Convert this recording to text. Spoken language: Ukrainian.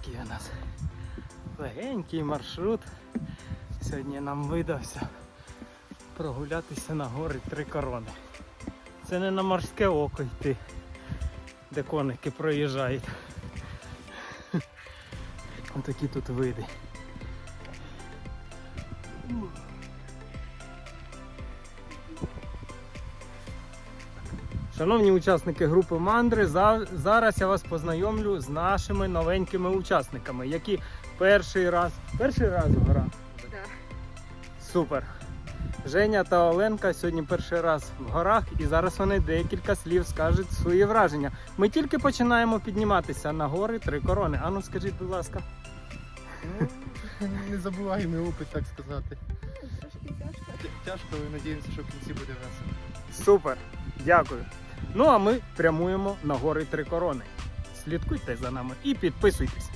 такий у нас легенький маршрут. Сьогодні нам видався прогулятися на гори Три Корони. Це не на морське око йти, де коники проїжджають. Отакі тут види. Шановні учасники групи Мандри, зараз я вас познайомлю з нашими новенькими учасниками, які перший раз. Перший раз в горах. Да. Супер. Женя та Оленка сьогодні перший раз в горах, і зараз вони декілька слів скажуть свої враження. Ми тільки починаємо підніматися на гори три корони. Ану, скажіть, будь ласка. Ну, незабуваємий опит, так сказати. Трошки тяжко. Тя- Тяжко, але надіємося, що в кінці буде весело. Супер. Дякую. Ну а ми прямуємо на гори три корони. Слідкуйте за нами і підписуйтесь.